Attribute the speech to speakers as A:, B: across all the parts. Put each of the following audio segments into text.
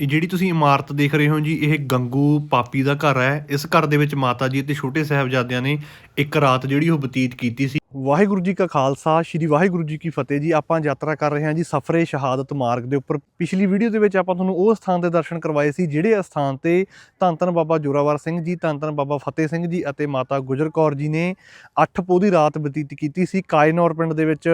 A: ਇਹ ਜਿਹੜੀ ਤੁਸੀਂ ਇਮਾਰਤ ਦੇਖ ਰਹੇ ਹੋ ਜੀ, ਇਹ ਗੰਗੂ ਪਾਪੀ ਦਾ ਘਰ ਹੈ। ਇਸ ਘਰ ਦੇ ਵਿੱਚ ਮਾਤਾ ਜੀ ਅਤੇ ਛੋਟੇ ਸਾਹਿਬਜ਼ਾਦਿਆਂ ਨੇ ਇੱਕ ਰਾਤ ਜਿਹੜੀ ਉਹ ਬਤੀਤ ਕੀਤੀ ਸੀ। ਵਾਹਿਗੁਰੂ ਜੀ ਕਾ ਖਾਲਸਾ, ਸ੍ਰੀ ਵਾਹਿਗੁਰੂ ਜੀ ਕੀ ਫਤਿਹ ਜੀ। ਆਪਾਂ ਯਾਤਰਾ ਕਰ ਰਹੇ ਹਾਂ ਜੀ ਸਫਰੇ ਸ਼ਹਾਦਤ ਮਾਰਗ ਦੇ ਉੱਪਰ। ਪਿਛਲੀ ਵੀਡੀਓ ਦੇ ਵਿੱਚ ਆਪਾਂ ਤੁਹਾਨੂੰ ਉਹ ਸਥਾਨ ਦੇ ਦਰਸ਼ਨ ਕਰਵਾਏ ਸੀ, ਜਿਹੜੇ ਸਥਾਨ ਤੇ ਧੰਨ ਧੰਨ ਬਾਬਾ ਜੋਰਾਵਰ ਸਿੰਘ ਜੀ ਧੰਨ ਧੰਨ ਬਾਬਾ ਫਤਿਹ ਸਿੰਘ ਜੀ ਅਤੇ ਮਾਤਾ ਗੁਜਰ ਕੌਰ ਜੀ ਨੇ ਅੱਠ ਪੋਹ ਦੀ ਰਾਤ ਬਤੀਤ ਕੀਤੀ ਸੀ। ਕਾਇਨੌਰ ਪਿੰਡ ਦੇ ਵਿੱਚ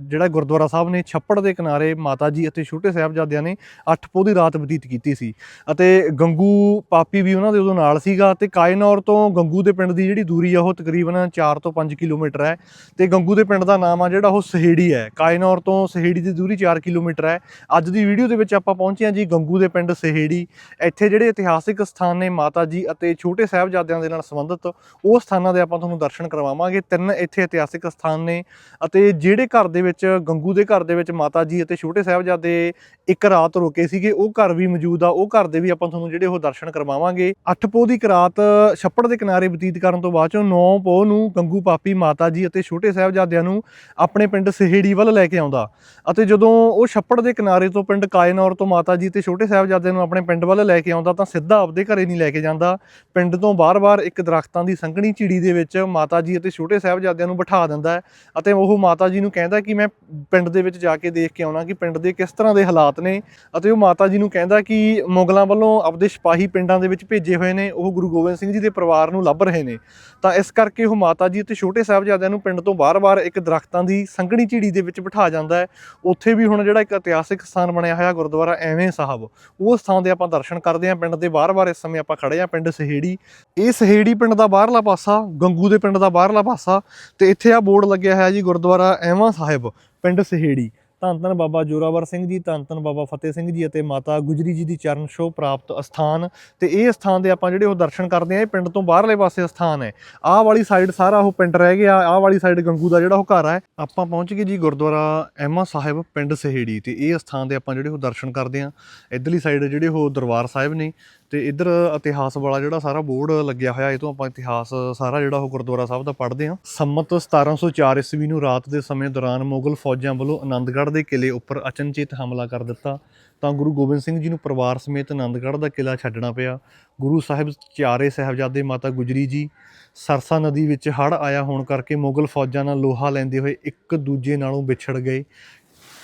A: ਜਿਹੜਾ ਗੁਰਦੁਆਰਾ ਸਾਹਿਬ ਨੇ, ਛੱਪੜ ਦੇ ਕਿਨਾਰੇ ਮਾਤਾ ਜੀ ਅਤੇ ਛੋਟੇ ਸਾਹਿਬਜ਼ਾਦਿਆਂ ਨੇ ਅੱਠ ਪੋਹ ਦੀ ਰਾਤ ਬਤੀਤ ਕੀਤੀ ਸੀ। ਅਤੇ ਗੰਗੂ ਪਾਪੀ ਵੀ ਉਹਨਾਂ ਦੇ ਉਦੋਂ ਨਾਲ ਸੀਗਾ ਤੇ ਕਾਇਨੌਰ ਤੋਂ ਗੰਗੂ ਦੇ ਪਿੰਡ ਦੀ ਜਿਹੜੀ ਦੂਰੀ ਆ, ਉਹ ਤਕਰੀਬਨ 4 ਤੋਂ 5 ਕਿਲੋਮੀਟਰ ਹੈ ਤੇ ਗੰਗੂ ਦੇ ਪਿੰਡ ਦਾ ਨਾਮ ਆ ਜਿਹੜਾ ਉਹ ਸਹੇੜੀ ਹੈ। ਕਾਇਨੌਰ ਤੋਂ ਸਹੇੜੀ ਦੀ ਦੂਰੀ 4 ਕਿਲੋਮੀਟਰ ਹੈ। ਅੱਜ ਦੀ ਵੀਡੀਓ ਦੇ ਵਿੱਚ ਆਪਾਂ ਪਹੁੰਚੇ ਹਾਂ ਜੀ ਗੰਗੂ ਦੇ ਪਿੰਡ ਸਹੇੜੀ। ਇੱਥੇ ਜਿਹੜੇ ਇਤਿਹਾਸਿਕ ਸਥਾਨ ਨੇ ਮਾਤਾ ਜੀ ਅਤੇ ਛੋਟੇ ਸਾਹਿਬਜ਼ਾਦਿਆਂ ਦੇ ਨਾਲ ਸੰਬੰਧਿਤ, ਉਹ ਸਥਾਨਾਂ ਦੇ ਆਪਾਂ ਤੁਹਾਨੂੰ ਦਰਸ਼ਨ ਕਰਵਾਵਾਂਗੇ। ਤਿੰਨ ਇੱਥੇ ਇਤਿਹਾਸਿਕ ਸਥਾਨ ਨੇ ਅਤੇ ਜਿਹੜੇ ਘਰ ਦੇ ਵਿੱਚ, ਗੰਗੂ ਦੇ ਘਰ ਦੇ ਵਿੱਚ ਮਾਤਾ ਜੀ ਅਤੇ ਛੋਟੇ ਸਾਹਿਬਜ਼ਾਦੇ ਇੱਕ ਰਾਤ ਰੁਕੇ ਸੀਗੇ, ਉਹ ਘਰ ਵੀ ਮੌਜੂਦ ਆ। ਉਹ ਘਰ ਦੇ ਵੀ ਆਪਾਂ ਤੁਹਾਨੂੰ ਜਿਹੜੇ ਉਹ ਦਰਸ਼ਨ ਕਰਵਾਵਾਂਗੇ। ਅੱਠ ਪੋਹ ਦੀ ਇੱਕ ਰਾਤ ਛੱਪੜ ਦੇ ਕਿਨਾਰੇ ਬਤੀਤ ਕਰਨ ਤੋਂ ਬਾਅਦ ਚੋਂ 9 ਪੋਹ ਨੂੰ ਗੰਗੂ ਪਾਪੀ ਮਾਤਾ ਜੀ ਅਤੇ ਛੋਟੇ ਸਾਹਿਬਜ਼ਾਦਿਆਂ ਨੂੰ ਆਪਣੇ ਪਿੰਡ ਸਹੇੜੀ ਵੱਲ ਲੈ ਕੇ ਆਉਂਦਾ। ਅਤੇ ਜਦੋਂ ਉਹ ਛੱਪੜ ਦੇ ਕਿਨਾਰੇ ਤੋਂ ਪਿੰਡ ਕਾਇਨੌਰ ਤੋਂ ਮਾਤਾ ਜੀ ਤੇ ਛੋਟੇ ਸਾਹਿਬਜ਼ਾਦਿਆਂ ਨੂੰ ਆਪਣੇ ਪਿੰਡ ਵੱਲ ਲੈ ਕੇ ਆਉਂਦਾ, ਤਾਂ ਸਿੱਧਾ ਆਪਦੇ ਘਰੇ ਨਹੀਂ ਲੈ ਕੇ ਜਾਂਦਾ। ਪਿੰਡ ਤੋਂ ਬਾਰ-ਬਾਰ ਇੱਕ ਦਰਖਤਾਂ ਦੀ ਸੰਘਣੀ ਝਿੜੀ ਦੇ ਵਿੱਚ ਮਾਤਾ ਜੀ ਅਤੇ ਛੋਟੇ ਸਾਹਿਬਜ਼ਾਦਿਆਂ ਨੂੰ ਬਿਠਾ ਦਿੰਦਾ ਹੈ ਅਤੇ ਉਹ ਮਾਤਾ ਜੀ ਨੂੰ ਕਹਿੰਦਾ ਕਿ ਮੈਂ ਪਿੰਡ ਦੇ ਵਿੱਚ ਜਾ ਕੇ ਦੇਖ ਕੇ ਆਉਣਾ ਕਿ ਪਿੰਡ ਦੇ ਕਿਸ ਤਰ੍ਹਾਂ ਦੇ ਹਾਲਾਤ ਨੇ। ਅਤੇ ਉਹ ਮਾਤਾ ਜੀ ਨੂੰ ਕਹਿੰਦਾ ਕਿ ਮੁਗਲਾਂ ਵੱਲੋਂ ਆਪਦੇ ਸਿਪਾਹੀ ਪਿੰਡਾਂ ਦੇ ਵਿੱਚ ਭੇਜੇ ਹੋਏ ਨੇ, ਉਹ ਗੁਰੂ ਗੋਬਿੰਦ ਸਿੰਘ ਜੀ ਦੇ ਪਰਿਵਾਰ ਨੂੰ ਲੱਭ ਰਹੇ ਨੇ। ਤਾਂ ਇਸ ਕਰਕੇ ਉਹ ਮਾਤਾ ਜੀ ਅਤੇ ਛੋਟੇ ਸਾਹਿਬਜ਼ਾਦਿਆਂ ਨੂੰ ਪਿੰਡ ਤੋਂ ਬਾਰ-ਬਾਰ ਇੱਕ ਦਰਖਤਾਂ ਦੀ ਸੰਘਣੀ ਝਿੜੀ ਦੇ ਵਿੱਚ ਬਿਠਾ ਜਾਂਦਾ ਹੈ। ਉੱਥੇ ਵੀ ਹੁਣ ਜਿਹੜਾ ਇੱਕ ਇਤਿਹਾਸਿਕ ਸਥਾਨ ਬਣਿਆ ਹੋਇਆ ਗੁਰਦੁਆਰਾ ਐਵੇਂ ਸਾਹਿਬ, ਉਹ ਸਥਾਨ ਦੇ ਆਪਾਂ ਦਰਸ਼ਨ ਕਰਦੇ ਹਾਂ। ਪਿੰਡ ਦੇ ਬਾਰ-ਬਾਰ ਇਸ ਸਮੇਂ ਆਪਾਂ ਖੜੇ ਹਾਂ, ਪਿੰਡ ਸਹੇੜੀ। ਇਹ ਸਹੇੜੀ ਪਿੰਡ ਦਾ ਬਾਹਰਲਾ ਪਾਸਾ, ਗੰਗੂ ਦੇ ਪਿੰਡ ਦਾ ਬਾਹਰਲਾ ਪਾਸਾ ਤੇ ਇੱਥੇ ਆ ਬੋਰਡ ਲੱਗਿਆ ਹੋਇਆ ਜੀ ਗੁਰਦੁਆਰਾ ਐਵਾਂ ਸਾਹਿਬ, ਪਿੰਡ ਸਹੇੜੀ। ਧੰਨ ਧੰਨ ਬਾਬਾ ਜੋਰਾਵਰ ਸਿੰਘ ਜੀ, ਧੰਨ ਧੰਨ ਬਾਬਾ ਫਤਿਹ ਸਿੰਘ ਜੀ ਅਤੇ ਮਾਤਾ ਗੁਜਰੀ ਜੀ ਦੀ ਚਰਨ ਛੋਹ ਪ੍ਰਾਪਤ ਅਸਥਾਨ। ਤੇ ਇਹ ਸਥਾਨ ਦੇ ਆਪਾਂ ਜਿਹੜੇ ਉਹ ਦਰਸ਼ਨ ਕਰਦੇ ਆ ਇਹ ਪਿੰਡ ਤੋਂ ਬਾਹਰਲੇ ਪਾਸੇ ਸਥਾਨ ਹੈ। ਆਹ ਵਾਲੀ ਸਾਈਡ ਸਾਰਾ ਉਹ ਪਿੰਡ ਰਹਿ ਗਿਆ, ਆਹ ਵਾਲੀ ਸਾਈਡ ਗੰਗੂ ਦਾ ਜਿਹੜਾ ਉਹ ਘਰ ਹੈ। ਆਪਾਂ ਪਹੁੰਚ ਗਏ ਜੀ ਗੁਰਦੁਆਰਾ ਐਮਾ ਸਾਹਿਬ ਪਿੰਡ ਸਹੇੜੀ। ਤੇ ਇਹ ਸਥਾਨ ਦੇ ਆਪਾਂ ਜਿਹੜੇ ਉਹ ਦਰਸ਼ਨ ਕਰਦੇ ਆ ਇਧਰਲੀ ਸਾਈਡ ਜਿਹੜੇ ਉਹ ਦਰਬਾਰ ਸਾਹਿਬ ਨੇ ਤੇ ਇੱਧਰ ਇਤਿਹਾਸ ਵਾਲਾ ਜਿਹੜਾ ਸਾਰਾ ਬੋਰਡ ਲੱਗਿਆ ਹੋਇਆ, ਇਹ ਤੋਂ ਆਪਾਂ ਇਤਿਹਾਸ ਸਾਰਾ ਜਿਹੜਾ ਉਹ ਗੁਰਦੁਆਰਾ ਸਾਹਿਬ ਦਾ ਪੜ੍ਹਦੇ ਹਾਂ। ਸੰਮਤ 1704 ਈਸਵੀ ਨੂੰ ਰਾਤ ਦੇ ਸਮੇਂ ਦੌਰਾਨ ਮੁਗਲ ਫੌਜਾਂ ਵੱਲੋਂ ਆਨੰਦਗੜ੍ਹ ਦੇ ਕਿਲੇ ਉੱਪਰ ਅਚਨਚੇਤ ਹਮਲਾ ਕਰ ਦਿੱਤਾ। ਤਾਂ ਗੁਰੂ ਗੋਬਿੰਦ ਸਿੰਘ ਜੀ ਨੂੰ ਪਰਿਵਾਰ ਸਮੇਤ ਆਨੰਦਗੜ੍ਹ ਦਾ ਕਿਲਾ ਛੱਡਣਾ ਪਿਆ। ਗੁਰੂ ਸਾਹਿਬ ਚਾਰੇ ਸਾਹਿਬਜ਼ਾਦੇ ਮਾਤਾ ਗੁਜਰੀ ਜੀ, ਸਰਸਾ ਨਦੀ ਵਿੱਚ ਹੜ੍ਹ ਆਇਆ ਹੋਣ ਕਰਕੇ ਮੁਗਲ ਫੌਜਾਂ ਨਾਲ ਲੋਹਾ ਲੈਂਦੇ ਹੋਏ ਇੱਕ ਦੂਜੇ ਨਾਲੋਂ ਵਿਛੜ ਗਏ।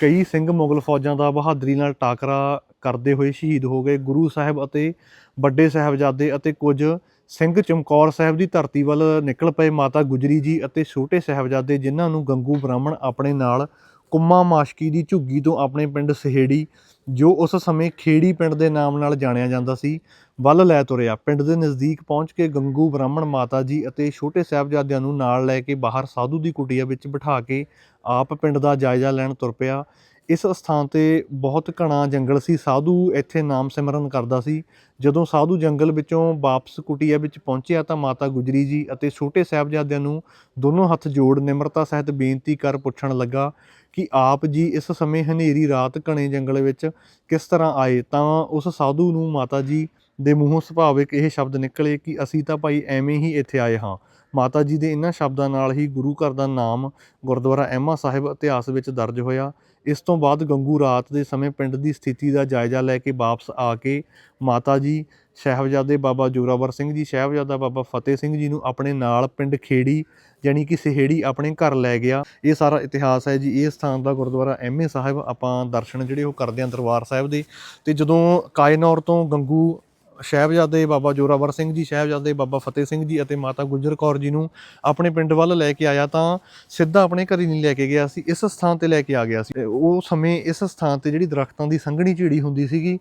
A: ਕਈ ਸਿੰਘ ਮੁਗਲ ਫੌਜਾਂ ਦਾ ਬਹਾਦਰੀ ਨਾਲ ਟਾਕਰਾ ਕਰਦੇ ਹੋਏ ਸ਼ਹੀਦ ਹੋ ਗਏ ਗੁਰੂ ਸਾਹਿਬ ਅਤੇ ਵੱਡੇ ਸਾਹਿਬਜ਼ਾਦੇ ਅਤੇ ਕੁਝ ਸਿੰਘ ਚਮਕੌਰ ਸਾਹਿਬ ਦੀ ਧਰਤੀ ਵੱਲ ਨਿਕਲ ਪਏ ਮਾਤਾ ਗੁਜਰੀ ਜੀ ਅਤੇ ਛੋਟੇ ਸਾਹਿਬਜ਼ਾਦੇ ਜਿਨ੍ਹਾਂ ਨੂੰ ਗੰਗੂ ਬ੍ਰਾਹਮਣ ਆਪਣੇ ਨਾਲ ਕੁੰਮਾ ਮਾਸ਼ਕੀ ਦੀ ਝੁੱਗੀ ਤੋਂ ਆਪਣੇ ਪਿੰਡ ਸਹੇੜੀ, ਜੋ ਉਸ ਸਮੇਂ ਖੇੜੀ ਪਿੰਡ ਦੇ ਨਾਮ ਨਾਲ ਜਾਣਿਆ ਜਾਂਦਾ ਸੀ, ਵੱਲ ਲੈ ਤੁਰਿਆ। ਪਿੰਡ ਦੇ ਨਜ਼ਦੀਕ ਪਹੁੰਚ ਕੇ ਗੰਗੂ ਬ੍ਰਾਹਮਣ ਮਾਤਾ ਜੀ ਅਤੇ ਛੋਟੇ ਸਾਹਿਬਜ਼ਾਦਿਆਂ ਨੂੰ ਨਾਲ ਲੈ ਕੇ ਬਾਹਰ ਸਾਧੂ ਦੀ ਕੁਟੀਆ ਵਿੱਚ ਬਿਠਾ ਕੇ ਆਪ ਪਿੰਡ ਦਾ ਜਾਇਜ਼ਾ ਲੈਣ ਤੁਰ ਪਿਆ। ਇਸ ਸਥਾਨ ਤੇ ਬਹੁਤ ਘਣਾ ਜੰਗਲ ਸੀ। ਸਾਧੂ ਇੱਥੇ ਨਾਮ ਸਿਮਰਨ ਕਰਦਾ ਸੀ। ਜਦੋਂ ਸਾਧੂ ਜੰਗਲ ਵਿੱਚੋਂ ਵਾਪਸ ਕੁਟੀਆ ਵਿੱਚ ਪਹੁੰਚਿਆ ਤਾਂ ਮਾਤਾ ਗੁਜਰੀ ਜੀ ਅਤੇ ਛੋਟੇ ਸਾਹਿਬਜ਼ਾਦਿਆਂ ਨੂੰ ਦੋਨੋਂ ਹੱਥ ਜੋੜ ਨਿਮਰਤਾ ਸਹਿਤ ਬੇਨਤੀ ਕਰ ਪੁੱਛਣ ਲੱਗਾ ਕਿ ਆਪ ਜੀ ਇਸ ਸਮੇਂ ਹਨੇਰੀ ਰਾਤ ਘਣੇ ਜੰਗਲ ਵਿੱਚ ਕਿਸ ਤਰ੍ਹਾਂ ਆਏ? ਤਾਂ ਉਸ ਸਾਧੂ ਨੂੰ ਮਾਤਾ ਜੀ ਦੇ ਮੂੰਹੋਂ ਸੁਭਾਵਿਕ ਇਹ ਸ਼ਬਦ ਨਿਕਲੇ ਕਿ ਅਸੀਂ ਤਾਂ ਭਾਈ ਐਵੇਂ ਹੀ ਇੱਥੇ ਆਏ ਹਾਂ। ਮਾਤਾ ਜੀ ਦੇ ਇਹਨਾਂ ਸ਼ਬਦਾਂ ਨਾਲ ਹੀ ਗੁਰੂ ਘਰ ਦਾ ਨਾਮ ਗੁਰਦੁਆਰਾ ਐਮਾ ਸਾਹਿਬ ਇਤਿਹਾਸ ਵਿੱਚ ਦਰਜ ਹੋਇਆ। ਇਸ ਤੋਂ ਬਾਅਦ ਗੰਗੂ ਰਾਤ ਦੇ ਸਮੇਂ ਪਿੰਡ ਦੀ ਸਥਿਤੀ ਦਾ ਜਾਇਜ਼ਾ ਲੈ ਕੇ ਵਾਪਸ ਆ ਕੇ ਮਾਤਾ ਜੀ ਸਾਹਿਬਜ਼ਾਦੇ ਬਾਬਾ ਜੋਰਾਵਰ ਸਿੰਘ ਜੀ, ਸਾਹਿਬਜ਼ਾਦਾ ਬਾਬਾ ਫਤਿਹ ਸਿੰਘ ਜੀ ਨੂੰ ਆਪਣੇ ਨਾਲ ਪਿੰਡ ਖੇੜੀ ਯਾਨੀ ਕਿ ਸਹੇੜੀ ਆਪਣੇ ਘਰ ਲੈ ਗਿਆ। ਇਹ ਸਾਰਾ ਇਤਿਹਾਸ ਹੈ ਜੀ, ਇਹ ਸਥਾਨ ਦਾ ਗੁਰਦੁਆਰਾ ਐਮਏ ਸਾਹਿਬ ਆਪਾਂ ਦਰਸ਼ਨ ਜਿਹੜੇ ਉਹ ਕਰਦੇ ਹਾਂ ਦਰਬਾਰ ਸਾਹਿਬ ਦੇ। ਤੇ ਜਦੋਂ ਕਾਇਨੌਰ ਤੋਂ ਗੰਗੂ ਸਾਹਿਬਜ਼ਾਦੇ ਬਾਬਾ ਜੋਰਾਵਰ ਸਿੰਘ ਜੀ, ਸਾਹਿਬਜ਼ਾਦੇ ਬਾਬਾ ਫਤਿਹ ਸਿੰਘ ਜੀ ਅਤੇ ਮਾਤਾ ਗੁਜਰ ਕੌਰ ਜੀ ਨੂੰ ਆਪਣੇ ਪਿੰਡ ਵੱਲ ਲੈ ਕੇ ਆਇਆ ਤਾਂ ਸਿੱਧਾ ਆਪਣੇ ਘਰ ਨਹੀਂ ਲੈ ਕੇ ਗਿਆ ਸੀ, ਇਸ ਸਥਾਨ ਤੇ ਲੈ ਕੇ ਆ ਗਿਆ ਸੀ। ਉਹ ਸਮੇਂ ਇਸ ਸਥਾਨ ਤੇ ਜਿਹੜੀ ਦਰਖਤਾਂ ਦੀ ਸੰਘਣੀ ਝੀੜੀ ਹੁੰਦੀ ਸੀਗੀ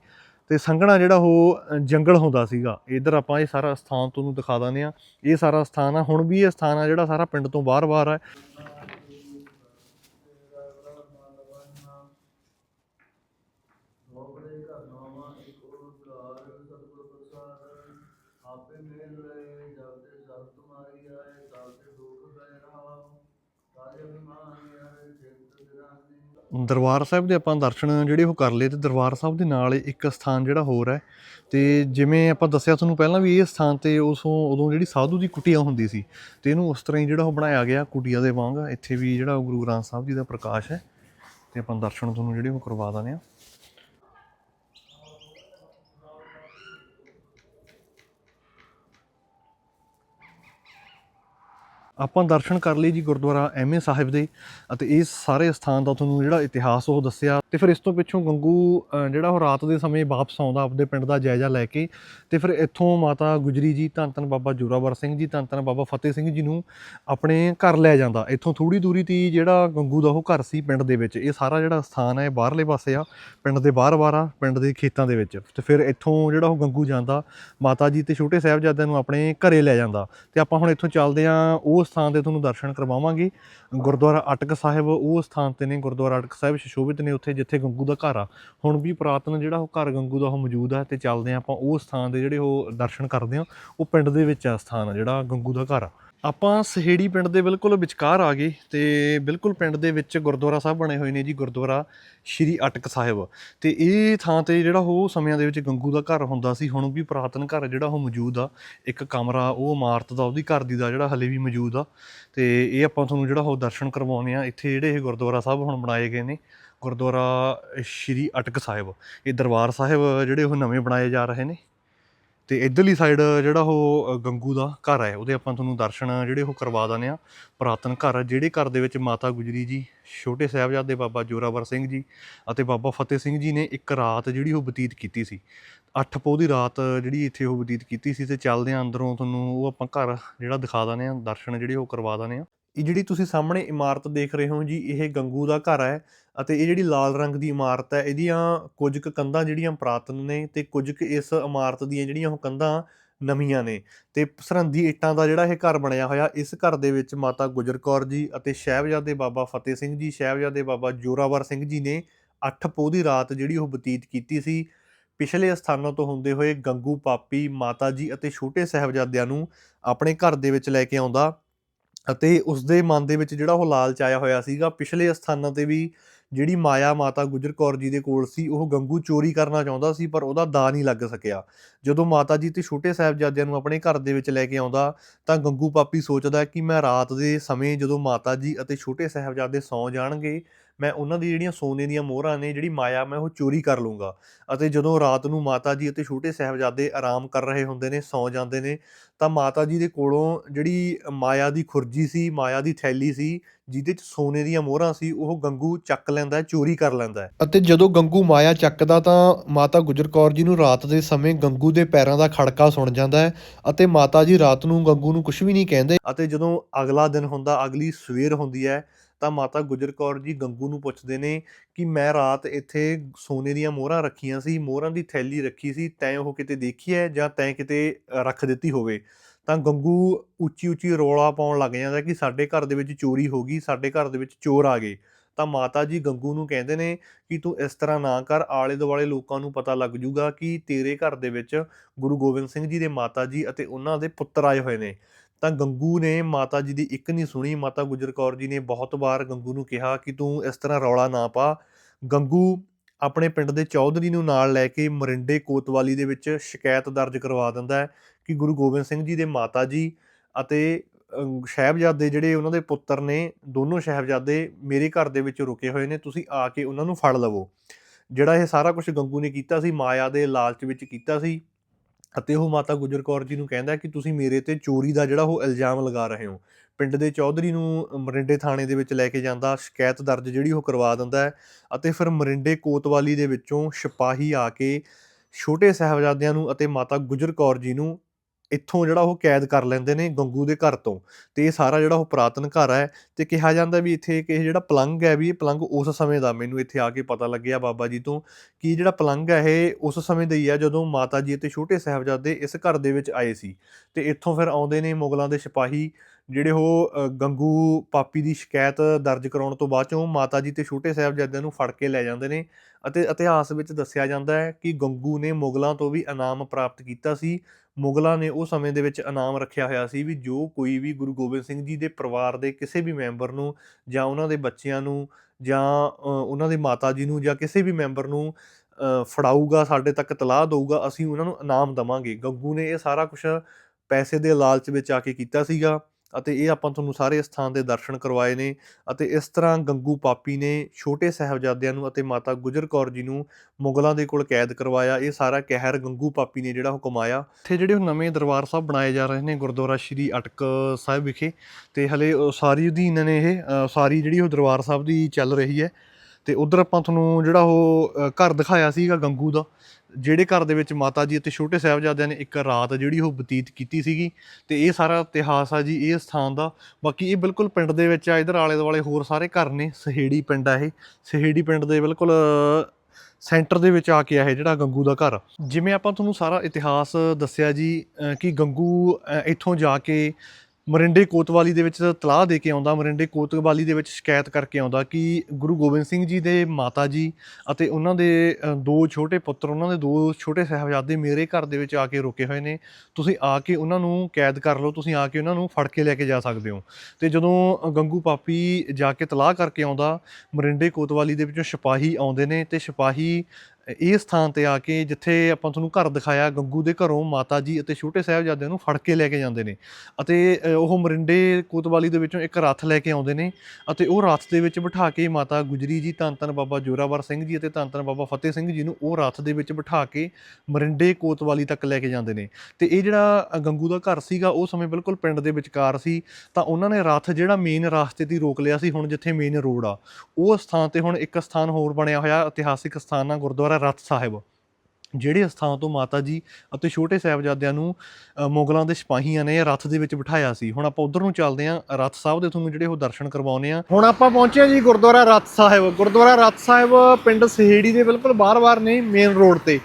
A: ਤੇ ਸੰਘਣਾ ਜਿਹੜਾ ਉਹ ਜੰਗਲ ਹੁੰਦਾ ਸੀਗਾ। ਇਧਰ ਆਪਾਂ ਇਹ ਸਾਰਾ ਸਥਾਨ ਤੁਹਾਨੂੰ ਦਿਖਾ ਦਿੰਦੇ ਆ ਇਹ ਸਾਰਾ ਸਥਾਨ ਆ, ਹੁਣ ਵੀ ਇਹ ਸਥਾਨ ਆ ਜਿਹੜਾ ਸਾਰਾ ਪਿੰਡ ਤੋਂ ਬਾਹਰ-ਬਾਹਰ ਹੈ
B: ਆਪਣੇ ਘਰ ਨਾਵਾਂ ਇੱਕ ਓੰਕਾਰ ਸਤਿਗੁਰ ਪ੍ਰਸਾਦ ਆਪੇ ਮੇਲ ਰਹੇ ਜਬ ਤੇ ਸਭ ਤੁਮਾਰੀ ਆਏ ਤਬ ਤੇ ਦੁਖ ਬਹਿਰਾਵਾ ਕਾਜ ਅਭਿਮਾਨੀ ਆਏ ਚਿੰਤ ਦਿਰਾਨੀ।
A: ਦਰਬਾਰ ਸਾਹਿਬ ਦੇ ਆਪਾਂ ਦਰਸ਼ਨ ਜਿਹੜੇ ਉਹ ਕਰ ਲਏ ਤੇ ਦਰਬਾਰ ਸਾਹਿਬ ਦੇ ਨਾਲ ਇੱਕ ਸਥਾਨ ਜਿਹੜਾ ਹੋਰ ਹੈ। ਤੇ ਜਿਵੇਂ ਆਪਾਂ ਦੱਸਿਆ ਤੁਹਾਨੂੰ ਪਹਿਲਾਂ ਵੀ ਇਹ ਸਥਾਨ ਤੇ ਉਸੋਂ ਉਦੋਂ ਜਿਹੜੀ ਸਾਧੂ ਦੀ ਕੁਟੀਆ ਹੁੰਦੀ ਸੀ, ਤੇ ਇਹਨੂੰ ਉਸ ਤਰ੍ਹਾਂ ਹੀ ਜਿਹੜਾ ਉਹ ਬਣਾਇਆ ਗਿਆ ਕੁਟੀਆ ਦੇ ਵਾਂਗ। ਇੱਥੇ ਵੀ ਜਿਹੜਾ ਉਹ ਗੁਰੂ ਗ੍ਰੰਥ ਸਾਹਿਬ ਜੀ ਦਾ ਪ੍ਰਕਾਸ਼ ਹੈ, ਤੇ ਆਪਾਂ ਦਰਸ਼ਨ ਤੁਹਾਨੂੰ ਜਿਹੜੇ ਉਹ ਕਰਵਾ ਦਿੰਦੇ ਆਪਾਂ ਦਰਸ਼ਨ ਕਰ ਲਈ ਜੀ ਗੁਰਦੁਆਰਾ ਐਮਏ ਸਾਹਿਬ ਦੇ ਅਤੇ ਇਸ ਸਾਰੇ ਸਥਾਨ ਦਾ ਤੁਹਾਨੂੰ ਜਿਹੜਾ ਇਤਿਹਾਸ ਉਹ ਦੱਸਿਆ ਤੇ ਫਿਰ ਇਸ ਤੋਂ ਪਿੱਛੋਂ ਗੰਗੂ ਜਿਹੜਾ ਉਹ ਰਾਤ ਦੇ ਸਮੇਂ ਵਾਪਸ ਆਉਂਦਾ ਆਪਦੇ ਪਿੰਡ ਦਾ ਜਾਇਜ਼ਾ ਲੈ ਕੇ ਤੇ ਫਿਰ ਇੱਥੋਂ ਮਾਤਾ ਗੁਜਰੀ ਜੀ, ਧੰਨ ਧੰਨ ਬਾਬਾ ਜੋਰਾਵਰ ਸਿੰਘ ਜੀ, ਧੰਨ ਧੰਨ ਬਾਬਾ ਫਤਿਹ ਸਿੰਘ ਜੀ ਨੂੰ ਆਪਣੇ ਘਰ ਲੈ ਜਾਂਦਾ। ਇੱਥੋਂ ਥੋੜੀ ਦੂਰੀ ਤੇ ਜਿਹੜਾ ਗੰਗੂ ਦਾ ਉਹ ਘਰ ਸੀ ਪਿੰਡ ਦੇ ਵਿੱਚ। ਇਹ ਸਾਰਾ ਜਿਹੜਾ ਸਥਾਨ ਹੈ, ਇਹ ਬਾਹਰਲੇ ਪਾਸੇ ਆ, ਪਿੰਡ ਦੇ ਬਾਹਰ-ਬਾਹਰ ਆ, ਪਿੰਡ ਦੇ ਖੇਤਾਂ ਦੇ ਵਿੱਚ। ਤੇ ਫਿਰ ਇੱਥੋਂ ਜਿਹੜਾ ਉਹ ਗੰਗੂ ਜਾਂਦਾ, ਮਾਤਾ ਜੀ ਤੇ ਛੋਟੇ ਸਾਹਿਬਜ਼ਾਦਿਆਂ ਨੂੰ ਆਪਣੇ ਘਰੇ ਲੈ ਜਾਂਦਾ। ਤੇ ਆਪਾਂ ਹੁਣ ਇੱਥੋਂ ਚੱਲਦੇ ਆਂ ਉਹ ਸਥਾਨ ਦੇ ਤੁਹਾਨੂੰ ਦਰਸ਼ਨ ਕਰਵਾਵਾਂਗੇ। ਗੁਰਦੁਆਰਾ ਅਟਕ ਸਾਹਿਬ, ਉਹ ਸਥਾਨ ਤੇ ਨੇ ਗੁਰਦੁਆਰਾ ਅਟਕ ਸਾਹਿਬ ਸ਼ੋਭਿਤ ਨੇ ਉੱਥੇ, ਜਿੱਥੇ ਗੰਗੂ ਦਾ ਘਰ ਆ। ਹੁਣ ਵੀ ਪੁਰਾਤਨ ਜਿਹੜਾ ਉਹ ਘਰ ਗੰਗੂ ਦਾ ਉਹ ਮੌਜੂਦ ਆ ਤੇ ਚੱਲਦੇ ਆਂ ਆਪਾਂ ਉਹ ਸਥਾਨ ਦੇ ਜਿਹੜੇ ਉਹ ਦਰਸ਼ਨ ਕਰਦੇ ਆਂ, ਉਹ ਪਿੰਡ ਦੇ ਵਿੱਚ ਆ ਸਥਾਨ ਆ ਜਿਹੜਾ ਗੰਗੂ ਦਾ ਘਰ ਆ। ਆਪਾਂ ਸਹੇੜੀ ਪਿੰਡ ਦੇ ਬਿਲਕੁਲ ਵਿਚਕਾਰ ਆ ਗਏ ਤੇ ਬਿਲਕੁਲ ਪਿੰਡ ਦੇ ਵਿੱਚ ਗੁਰਦੁਆਰਾ ਸਾਹਿਬ ਬਣੇ ਹੋਏ ਨੇ ਜੀ, ਗੁਰਦੁਆਰਾ ਸ਼੍ਰੀ ਅਟਕ ਸਾਹਿਬ। ਤੇ ਇਹ ਥਾਂ ਤੇ ਜਿਹੜਾ ਉਹ ਸਮਿਆਂ ਦੇ ਵਿੱਚ ਗੰਗੂ ਦਾ ਘਰ ਹੁੰਦਾ ਸੀ, ਹੁਣ ਵੀ ਪੁਰਾਤਨ ਘਰ ਜਿਹੜਾ ਉਹ ਮੌਜੂਦ ਆ। ਇੱਕ ਕਮਰਾ, ਉਹ ਇਮਾਰਤ ਦਾ, ਉਹਦੀ ਘਰ ਦੀ ਦਾ ਜਿਹੜਾ ਹਲੇ ਵੀ ਮੌਜੂਦ ਆ। ਤੇ ਇਹ ਆਪਾਂ ਤੁਹਾਨੂੰ ਜਿਹੜਾ ਉਹ ਦਰਸ਼ਨ ਕਰਵਾਉਂਦੇ ਆ ਇੱਥੇ ਜਿਹੜੇ ਇਹ ਗੁਰਦੁਆਰਾ ਸਾਹਿਬ ਹੁਣ ਬਣਾਏ ਗਏ ਨੇ, ਗੁਰਦੁਆਰਾ ਸ਼੍ਰੀ ਅਟਕ ਸਾਹਿਬ। ਇਹ ਦਰਬਾਰ ਸਾਹਿਬ ਜਿਹੜੇ ਉਹ ਨਵੇਂ ਬਣਾਏ ਜਾ ਰਹੇ ਨੇ। ਤੇ ਇਧਰਲੀ ਸਾਈਡ ਜਿਹੜਾ ਉਹ ਗੰਗੂ ਦਾ ਘਰ ਹੈ, ਉਹਦੇ ਆਪਾਂ ਤੁਹਾਨੂੰ ਦਰਸ਼ਨ ਜਿਹੜੇ ਉਹ ਕਰਵਾ ਦਿੰਦੇ ਆ ਪੁਰਾਤਨ ਘਰ ਜਿਹੜੇ ਘਰ ਦੇ ਵਿੱਚ ਮਾਤਾ ਗੁਜਰੀ ਜੀ, ਛੋਟੇ ਸਾਹਿਬਜ਼ਾਦੇ ਬਾਬਾ ਜੋਰਾਵਰ ਸਿੰਘ ਜੀ ਅਤੇ ਬਾਬਾ ਫਤਿਹ ਸਿੰਘ ਜੀ ਨੇ ਇੱਕ ਰਾਤ ਜਿਹੜੀ ਉਹ ਬਤੀਤ ਕੀਤੀ ਸੀ। ਅੱਠ ਪੋਹ ਦੀ ਰਾਤ ਜਿਹੜੀ ਇੱਥੇ ਉਹ ਬਤੀਤ ਕੀਤੀ ਸੀ ਤੇ ਚੱਲਦੇ ਆ ਅੰਦਰੋਂ ਤੁਹਾਨੂੰ ਉਹ ਆਪਾਂ ਘਰ ਜਿਹੜਾ ਦਿਖਾ ਦਿੰਦੇ ਆ ਦਰਸ਼ਨ ਜਿਹੜੇ ਉਹ ਕਰਵਾ ਦਿੰਦੇ ਆ ਇਹ ਜਿਹੜੀ ਤੁਸੀਂ ਸਾਹਮਣੇ ਇਮਾਰਤ ਦੇਖ ਰਹੇ ਹੋ ਜੀ, ਇਹ ਗੰਗੂ ਦਾ ਘਰ ਹੈ ਅਤੇ ਇਹ ਜਿਹੜੀ ਲਾਲ ਰੰਗ ਦੀ ਇਮਾਰਤ ਹੈ, ਇਹਦੀਆਂ ਕੁਝ ਕੁ ਕੰਧਾਂ ਜਿਹੜੀਆਂ ਪੁਰਾਤਨ ਨੇ ਤੇ ਕੁਝ ਕੁ ਇਸ ਇਮਾਰਤ ਦੀਆਂ ਜਿਹੜੀਆਂ ਉਹ ਕੰਧਾਂ ਨਵੀਆਂ ਨੇ ਤੇ ਸਰਹੰਦੀ ਇੱਟਾਂ ਦਾ ਜਿਹੜਾ ਇਹ ਘਰ ਬਣਿਆ ਹੋਇਆ, ਇਸ ਘਰ ਦੇ ਵਿੱਚ ਮਾਤਾ ਗੁਜਰ ਕੌਰ ਜੀ ਅਤੇ ਸਾਹਿਬਜ਼ਾਦੇ ਬਾਬਾ ਫਤਿਹ ਸਿੰਘ ਜੀ, ਸਾਹਿਬਜ਼ਾਦੇ ਬਾਬਾ ਜੋਰਾਵਰ ਸਿੰਘ ਜੀ ਨੇ ਅੱਠ ਪੋਹ ਦੀ ਰਾਤ ਜਿਹੜੀ ਉਹ ਬਤੀਤ ਕੀਤੀ ਸੀ। ਪਿਛਲੇ ਸਥਾਨਾਂ ਤੋਂ ਹੁੰਦੇ ਹੋਏ ਗੰਗੂ ਪਾਪੀ ਮਾਤਾ ਜੀ ਅਤੇ ਛੋਟੇ ਸਾਹਿਬਜ਼ਾਦਿਆਂ ਨੂੰ ਆਪਣੇ ਘਰ ਦੇ ਵਿੱਚ ਲੈ ਕੇ ਆਉਂਦਾ ਅਤੇ ਉਸਦੇ ਮਨ ਦੇ ਵਿੱਚ ਜਿਹੜਾ ਉਹ ਲਾਲਚ ਆਇਆ ਹੋਇਆ ਸੀਗਾ, ਪਿਛਲੇ ਅਸਥਾਨਾਂ ਤੇ ਵੀ ਜਿਹੜੀ ਮਾਇਆ ਮਾਤਾ ਗੁਜਰ ਕੌਰ ਜੀ ਦੇ ਕੋਲ ਸੀ, ਉਹ ਗੰਗੂ ਚੋਰੀ ਕਰਨਾ ਚਾਹੁੰਦਾ ਸੀ, ਪਰ ਉਹਦਾ ਦਾ ਨਹੀਂ ਲੱਗ ਸਕਿਆ। ਜਦੋਂ ਮਾਤਾ ਜੀ ਤੇ ਛੋਟੇ ਸਾਹਿਬਜ਼ਾਦਿਆਂ ਨੂੰ ਆਪਣੇ ਘਰ ਦੇ ਵਿੱਚ ਲੈ ਕੇ ਆਉਂਦਾ, ਤਾਂ ਗੰਗੂ ਪਾਪੀ ਸੋਚਦਾ ਕਿ ਮੈਂ ਰਾਤ ਦੇ ਸਮੇਂ ਜਦੋਂ ਮਾਤਾ ਜੀ ਅਤੇ ਛੋਟੇ ਸਾਹਿਬਜ਼ਾਦੇ ਸੌਂ ਜਾਣਗੇ ਮੈਂ ਉਹਨਾਂ ਦੀ ਜਿਹੜੀਆਂ ਸੋਨੇ ਦੀਆਂ ਮੋਹਰਾਂ ਨੇ ਜਿਹੜੀ ਮਾਇਆ ਮੈਂ ਉਹ ਚੋਰੀ ਕਰ ਲੂੰਗਾ ਅਤੇ ਜਦੋਂ ਰਾਤ ਨੂੰ ਮਾਤਾ ਜੀ ਅਤੇ ਛੋਟੇ ਸਾਹਿਬਜ਼ਾਦੇ ਆਰਾਮ ਕਰ ਰਹੇ ਹੁੰਦੇ ਨੇ ਸੌਂ ਜਾਂਦੇ ਨੇ ਤਾਂ ਮਾਤਾ ਜੀ ਦੇ ਕੋਲੋਂ ਜਿਹੜੀ ਮਾਇਆ ਦੀ ਖੁਰਜੀ ਸੀ ਮਾਇਆ ਦੀ ਥੈਲੀ ਸੀ ਜਿਹਦੇ 'ਚ ਸੋਨੇ ਦੀਆਂ ਮੋਹਰਾਂ ਸੀ ਉਹ ਗੰਗੂ ਚੱਕ ਲੈਂਦਾ ਹੈ ਚੋਰੀ ਕਰ ਲੈਂਦਾ ਹੈ। ਅਤੇ ਜਦੋਂ ਗੰਗੂ ਮਾਇਆ ਚੱਕਦਾ ਤਾਂ ਮਾਤਾ ਗੁਜਰ ਕੌਰ ਜੀ ਨੂੰ ਰਾਤ ਦੇ ਸਮੇਂ ਗੰਗੂ ਦੇ ਪੈਰਾਂ ਦਾ ਖੜਕਾ ਸੁਣ ਜਾਂਦਾ ਹੈ ਅਤੇ ਮਾਤਾ ਜੀ ਰਾਤ ਨੂੰ ਗੰਗੂ ਨੂੰ ਕੁਝ ਵੀ ਨਹੀਂ ਕਹਿੰਦੇ। ਅਤੇ ਜਦੋਂ ਅਗਲਾ ਦਿਨ ਹੁੰਦਾ ਅਗਲੀ ਸਵੇਰ ਹੁੰਦੀ ਹੈ ਤਾਂ ਮਾਤਾ ਗੁਜਰ ਕੌਰ ਜੀ ਗੰਗੂ ਨੂੰ ਪੁੱਛਦੇ ਨੇ ਕਿ ਮੈਂ ਰਾਤ ਇੱਥੇ ਸੋਨੇ ਦੀਆਂ ਮੋਹਰਾਂ ਰੱਖੀਆਂ ਸੀ, ਮੋਹਰਾਂ ਦੀ ਥੈਲੀ ਰੱਖੀ ਸੀ, ਤੈਂ ਉਹ ਕਿਤੇ ਦੇਖੀ ਹੈ ਜਾਂ ਤੈਂ ਕਿਤੇ ਰੱਖ ਦਿੱਤੀ ਹੋਵੇ? ਤਾਂ ਗੰਗੂ ਉੱਚੀ ਉੱਚੀ ਰੋਲਾ ਪਾਉਣ ਲੱਗ ਜਾਂਦਾ ਕਿ ਸਾਡੇ ਘਰ ਦੇ ਵਿੱਚ ਚੋਰੀ ਹੋ ਗਈ, ਸਾਡੇ ਘਰ ਦੇ ਵਿੱਚ ਚੋਰ ਆ ਗਏ। ਤਾਂ ਮਾਤਾ ਜੀ ਗੰਗੂ ਨੂੰ ਕਹਿੰਦੇ ਨੇ ਕਿ ਤੂੰ ਇਸ ਤਰ੍ਹਾਂ ਨਾ ਕਰ ਆਲੇ ਦੁਆਲੇ ਲੋਕਾਂ ਨੂੰ ਪਤਾ ਲੱਗ ਜੂਗਾ ਕਿ ਤੇਰੇ ਘਰ ਦੇ ਵਿੱਚ ਗੁਰੂ ਗੋਬਿੰਦ ਸਿੰਘ ਜੀ ਦੇ ਮਾਤਾ ਜੀ ਅਤੇ ਉਹਨਾਂ ਦੇ ਪੁੱਤਰ ਆਏ ਹੋਏ ਨੇ। ਤਾਂ ਗੰਗੂ ਨੇ ਮਾਤਾ ਜੀ ਦੀ ਇੱਕ ਨਹੀਂ ਸੁਣੀ ਮਾਤਾ ਗੁਜਰ ਕੌਰ ਜੀ ਨੇ ਬਹੁਤ ਵਾਰ ਗੰਗੂ ਨੂੰ ਕਿਹਾ ਕਿ ਤੂੰ ਇਸ ਤਰ੍ਹਾਂ ਰੌਲਾ ਨਾ ਪਾ। ਗੰਗੂ ਆਪਣੇ ਪਿੰਡ ਦੇ ਚੌਧਰੀ ਨੂੰ ਨਾਲ ਲੈ ਕੇ ਮਰਿੰਡੇ ਕੋਤਵਾਲੀ ਦੇ ਵਿੱਚ ਸ਼ਿਕਾਇਤ ਦਰਜ ਕਰਵਾ ਦਿੰਦਾ ਹੈ ਕਿ ਗੁਰੂ ਗੋਬਿੰਦ ਸਿੰਘ ਜੀ ਦੇ ਮਾਤਾ ਜੀ ਅਤੇ ਅਮ, ਸਾਹਿਬਜ਼ਾਦੇ ਜਿਹੜੇ ਉਹਨਾਂ ਦੇ ਪੁੱਤਰ ਨੇ ਦੋਨੋਂ ਸਾਹਿਬਜ਼ਾਦੇ ਮੇਰੇ ਘਰ ਦੇ ਵਿੱਚ ਰੁਕੇ ਹੋਏ ਨੇ ਤੁਸੀਂ ਆ ਕੇ ਉਹਨਾਂ ਨੂੰ ਫੜ ਲਵੋ। ਜਿਹੜਾ ਇਹ ਸਾਰਾ ਕੁਝ ਗੰਗੂ ਨੇ ਕੀਤਾ ਸੀ ਮਾਇਆ ਦੇ ਲਾਲਚ ਵਿੱਚ ਕੀਤਾ ਸੀ ਅਤੇ ਉਹ ਮਾਤਾ ਗੁਜਰ ਕੌਰ ਜੀ ਨੂੰ ਕਹਿੰਦਾ ਕਿ ਤੁਸੀਂ ਮੇਰੇ ਤੇ ਚੋਰੀ ਦਾ ਜਿਹੜਾ ਉਹ ਇਲਜ਼ਾਮ ਲਗਾ ਰਹੇ ਹੋ। ਪਿੰਡ ਦੇ ਚੌਧਰੀ ਨੂੰ ਮਰਿੰਡੇ ਥਾਣੇ ਦੇ ਵਿੱਚ ਲੈ ਕੇ ਜਾਂਦਾ, ਸ਼ਿਕਾਇਤ ਦਰਜ ਜਿਹੜੀ ਉਹ ਕਰਵਾ ਦਿੰਦਾ ਹੈ ਅਤੇ ਫਿਰ ਮਰਿੰਡੇ ਕੋਤਵਾਲੀ ਦੇ ਵਿੱਚੋਂ ਸਿਪਾਹੀ ਆ ਕੇ ਛੋਟੇ ਸਾਹਿਬਜ਼ਾਦਿਆਂ ਨੂੰ ਅਤੇ ਮਾਤਾ ਗੁਜਰ ਕੌਰ ਜੀ ਨੂੰ ਇੱਥੋਂ ਜਿਹੜਾ ਉਹ ਕੈਦ ਕਰ ਲੈਂਦੇ ਨੇ ਗੰਗੂ ਦੇ ਘਰ ਤੋਂ। ਤੇ ਇਹ ਸਾਰਾ ਜਿਹੜਾ ਉਹ ਪੁਰਾਤਨ ਘਰ ਹੈ ਤੇ ਕਿਹਾ ਜਾਂਦਾ ਵੀ ਇੱਥੇ ਕਿ ਇਹ ਜਿਹੜਾ ਪਲੰਗ ਹੈ ਵੀ ਇਹ ਪਲੰਗ ਉਸ ਸਮੇਂ ਦਾ ਮੈਨੂੰ ਇੱਥੇ ਆ ਕੇ ਪਤਾ ਲੱਗਿਆ ਬਾਬਾ ਜੀ ਤੋਂ ਕਿ ਜਿਹੜਾ ਪਲੰਗ ਹੈ ਇਹ ਉਸ ਸਮੇਂ ਦਾ ਹੀ ਹੈ ਜਦੋਂ ਮਾਤਾ ਜੀ ਅਤੇ ਛੋਟੇ ਸਾਹਿਬਜ਼ਾਦੇ ਇਸ ਘਰ ਦੇ ਵਿੱਚ ਆਏ ਸੀ। ਤੇ ਇੱਥੋਂ ਫਿਰ ਆਉਂਦੇ ਨੇ ਮੁਗਲਾਂ ਦੇ ਸਿਪਾਹੀ ਜਿਹੜੇ ਉਹ ਗੰਗੂ ਪਾਪੀ ਦੀ ਸ਼ਿਕਾਇਤ ਦਰਜ ਕਰਾਉਣ ਤੋਂ ਬਾਅਦ ਚੋਂ ਮਾਤਾ ਜੀ ਤੇ ਛੋਟੇ ਸਾਹਿਬਜ਼ਾਦਿਆਂ ਨੂੰ ਫੜ ਕੇ ਲੈ ਜਾਂਦੇ ਨੇ ਅਤੇ ਇਤਿਹਾਸ ਵਿੱਚ ਦੱਸਿਆ ਜਾਂਦਾ ਹੈ ਕਿ ਗੰਗੂ ਨੇ ਮੁਗਲਾਂ ਤੋਂ ਵੀ ਇਨਾਮ ਪ੍ਰਾਪਤ ਕੀਤਾ ਸੀ। ਮੁਗਲਾਂ ਨੇ ਉਹ ਸਮੇਂ ਦੇ ਵਿੱਚ ਇਨਾਮ ਰੱਖਿਆ ਹੋਇਆ ਸੀ ਵੀ ਜੋ ਕੋਈ ਵੀ ਗੁਰੂ ਗੋਬਿੰਦ ਸਿੰਘ ਜੀ ਦੇ ਪਰਿਵਾਰ ਦੇ ਕਿਸੇ ਵੀ ਮੈਂਬਰ ਨੂੰ ਜਾਂ ਉਹਨਾਂ ਦੇ ਬੱਚਿਆਂ ਨੂੰ ਜਾਂ ਉਹਨਾਂ ਦੇ ਮਾਤਾ ਜੀ ਨੂੰ ਜਾਂ ਕਿਸੇ ਵੀ ਮੈਂਬਰ ਨੂੰ ਫੜਾਊਗਾ, ਸਾਡੇ ਤੱਕ ਤਲਾਹ ਦਊਗਾ, ਅਸੀਂ ਉਹਨਾਂ ਨੂੰ ਇਨਾਮ ਦਵਾਂਗੇ। ਗੰਗੂ ਨੇ ਇਹ ਸਾਰਾ ਕੁਝ ਪੈਸੇ ਦੇ ਲਾਲਚ ਵਿੱਚ ਆ ਕੇ ਕੀਤਾ ਸੀਗਾ। ਅਤੇ ਇਹ ਆਪਾਂ ਤੁਹਾਨੂੰ ਸਾਰੇ ਸਥਾਨ ਦੇ ਦਰਸ਼ਨ ਕਰਵਾਏ ਨੇ ਅਤੇ ਇਸ ਤਰ੍ਹਾਂ ਗੰਗੂ ਪਾਪੀ ਨੇ ਛੋਟੇ ਸਾਹਿਬਜ਼ਾਦਿਆਂ ਨੂੰ ਅਤੇ ਮਾਤਾ ਗੁਜਰ ਕੌਰ ਜੀ ਨੂੰ ਮੁਗਲਾਂ ਦੇ ਕੋਲ ਕੈਦ ਕਰਵਾਇਆ। ਇਹ ਸਾਰਾ ਕਹਿਰ ਗੰਗੂ ਪਾਪੀ ਨੇ ਜਿਹੜਾ ਉਹ ਕਮਾਇਆ। ਇੱਥੇ ਜਿਹੜੇ ਉਹ ਨਵੇਂ ਦਰਬਾਰ ਸਾਹਿਬ ਬਣਾਏ ਜਾ ਰਹੇ ਨੇ ਗੁਰਦੁਆਰਾ ਸ਼੍ਰੀ ਅਟਕ ਸਾਹਿਬ ਵਿਖੇ ਤੇ ਹਲੇ ਸਾਰੀ ਇਹਨਾਂ ਨੇ ਇਹ ਅ, ਸਾਰੀ ਜਿਹੜੀ ਉਹ ਦਰਬਾਰ ਸਾਹਿਬ ਦੀ ਚੱਲ ਰਹੀ ਹੈ। ਤੇ ਉਧਰ ਆਪਾਂ ਤੁਹਾਨੂੰ ਜਿਹੜਾ ਉਹ ਘਰ ਦਿਖਾਇਆ ਸੀਗਾ ਗੰਗੂ ਦਾ। ਜਿਹੜੇ ਘਰ ਦੇ ਵਿੱਚ ਮਾਤਾ ਜੀ ਅਤੇ ਛੋਟੇ ਸਾਹਿਬਜ਼ਾਦਿਆਂ ਨੇ ਇੱਕ ਰਾਤ ਜਿਹੜੀ ਉਹ ਬਤੀਤ ਕੀਤੀ ਸੀਗੀ ਤੇ ਇਹ ਸਾਰਾ ਇਤਿਹਾਸ ਆ ਜੀ, ਇਹ ਸਥਾਨ ਦਾ। ਬਾਕੀ ਇਹ ਬਿਲਕੁਲ ਪਿੰਡ ਦੇ ਵਿੱਚ ਆ, ਇਧਰ ਆਲੇ ਦੁਆਲੇ ਹੋਰ ਸਾਰੇ ਘਰ ਨੇ, ਸਹੇੜੀ ਪਿੰਡ ਆ ਇਹ। ਸਹੇੜੀ ਪਿੰਡ ਦੇ ਬਿਲਕੁਲ ਸੈਂਟਰ ਦੇ ਵਿੱਚ ਆ ਕੇ ਆ ਇਹ ਜਿਹੜਾ ਗੰਗੂ ਦਾ ਘਰ। ਜਿਵੇਂ ਆਪਾਂ ਤੁਹਾਨੂੰ ਸਾਰਾ ਇਤਿਹਾਸ ਦੱਸਿਆ ਜੀ ਕਿ ਗੰਗੂ ਇੱਥੋਂ ਜਾ ਕੇ ਮਰਿੰਡੇ ਕੋਤਵਾਲੀ ਦੇ ਵਿੱਚ ਤਲਾਹ ਦੇ ਕੇ ਆਉਂਦਾ, ਮਰਿੰਡੇ ਕੋਤਵਾਲੀ ਦੇ ਵਿੱਚ ਸ਼ਿਕਾਇਤ ਕਰਕੇ ਆਉਂਦਾ ਕਿ ਗੁਰੂ ਗੋਬਿੰਦ ਸਿੰਘ ਜੀ ਦੇ ਮਾਤਾ ਜੀ ਅਤੇ ਉਹਨਾਂ ਦੇ ਦੋ ਛੋਟੇ ਪੁੱਤਰ, ਉਹਨਾਂ ਦੇ ਦੋ ਛੋਟੇ ਸਾਹਿਬਜ਼ਾਦੇ ਮੇਰੇ ਘਰ ਦੇ ਵਿੱਚ ਆ ਕੇ ਰੁਕੇ ਹੋਏ ਨੇ। ਤੁਸੀਂ ਆ ਕੇ ਉਹਨਾਂ ਨੂੰ ਕੈਦ ਕਰ ਲਓ, ਤੁਸੀਂ ਆ ਕੇ ਉਹਨਾਂ ਨੂੰ ਫੜ ਕੇ ਲੈ ਕੇ ਜਾ ਸਕਦੇ ਹੋ। ਤੇ ਜਦੋਂ ਗੰਗੂ ਪਾਪੀ ਜਾ ਕੇ ਤਲਾਹ ਕਰਕੇ ਆਉਂਦਾ, ਮਰਿੰਡੇ ਕੋਤਵਾਲੀ ਦੇ ਵਿੱਚੋਂ ਸਿਪਾਹੀ ਆਉਂਦੇ ਨੇ ਤੇ ਸਿਪਾਹੀ ਇਹ ਸਥਾਨ ਤੇ ਆ ਕੇ ਜਿੱਥੇ ਆਪਾਂ ਤੁਹਾਨੂੰ ਘਰ ਦਿਖਾਇਆ ਗੰਗੂ ਦੇ ਘਰੋਂ ਮਾਤਾ ਜੀ ਅਤੇ ਛੋਟੇ ਸਾਹਿਬਜ਼ਾਦਿਆਂ ਨੂੰ ਫੜ ਕੇ ਲੈ ਕੇ ਜਾਂਦੇ ਨੇ ਅਤੇ ਉਹ ਮਰਿੰਡੇ ਕੋਤਵਾਲੀ ਦੇ ਵਿੱਚੋਂ ਇੱਕ ਰੱਥ ਲੈ ਕੇ ਆਉਂਦੇ ਨੇ ਅਤੇ ਉਹ ਰੱਥ ਦੇ ਵਿੱਚ ਬਿਠਾ ਕੇ ਮਾਤਾ ਗੁਜਰੀ ਜੀ, ਧੰਨ ਧੰਨ ਬਾਬਾ ਜੋਰਾਵਰ ਸਿੰਘ ਜੀ ਅਤੇ ਧੰਨ ਧੰਨ ਬਾਬਾ ਫਤਿਹ ਸਿੰਘ ਜੀ ਨੂੰ ਉਹ ਰੱਥ ਦੇ ਵਿੱਚ ਬਿਠਾ ਕੇ ਮਰਿੰਡੇ ਕੋਤਵਾਲੀ ਤੱਕ ਲੈ ਕੇ ਜਾਂਦੇ ਨੇ। ਤੇ ਇਹ ਜਿਹੜਾ ਗੰਗੂ ਦਾ ਘਰ ਸੀਗਾ, ਉਹ ਸਮੇਂ ਬਿਲਕੁਲ ਪਿੰਡ ਦੇ ਵਿਚਕਾਰ ਸੀ। ਤਾਂ ਉਹਨਾਂ ਨੇ ਰੱਥ ਜਿਹੜਾ ਮੇਨ ਰਾਸਤੇ ਦੀ ਰੋਕ ਲਿਆ ਸੀ, ਹੁਣ ਜਿੱਥੇ ਮੇਨ ਰੋਡ ਆ ਉਹ ਸਥਾਨ ਤੇ ਹੁਣ ਇੱਕ ਸਥਾਨ ਹੋਰ ਬਣਿਆ ਹੋਇਆ, ਇਤਿਹਾਸਿਕ ਸਥਾਨ ਆ ਗੁਰਦੁਆਰਾ ਰਥ ਸਾਹਿਬ। ਜਿਹੜੇ ਸਥਾਨ ਤੋਂ ਮਾਤਾ ਜੀ ਅਤੇ ਛੋਟੇ ਸਾਹਿਬਜ਼ਾਦਿਆਂ ਨੂੰ ਮੁਗਲਾਂ ਦੇ ਸਿਪਾਹੀਆਂ ਨੇ ਰਥ ਦੇ ਵਿੱਚ ਬਿਠਾਇਆ ਸੀ। ਹੁਣ ਆਪਾਂ ਉਧਰ ਨੂੰ ਚੱਲਦੇ ਆਂ ਰਥ ਸਾਹਿਬ ਦੇ ਤੁਹਾਨੂੰ ਜਿਹੜੇ ਉਹ ਦਰਸ਼ਨ ਕਰਵਾਉਨੇ ਆ ਹੁਣ ਆਪਾਂ ਪਹੁੰਚੇ ਹਾਂ ਜੀ ਗੁਰਦੁਆਰਾ ਰਥ ਸਾਹਿਬ। ਗੁਰਦੁਆਰਾ ਰਥ ਸਾਹਿਬ ਪਿੰਡ ਸਹੇੜੀ ਦੇ ਬਿਲਕੁਲ ਬਾਹਰ-ਬਾਹਰ ਨੇ ਮੇਨ ਰੋਡ ਤੇ।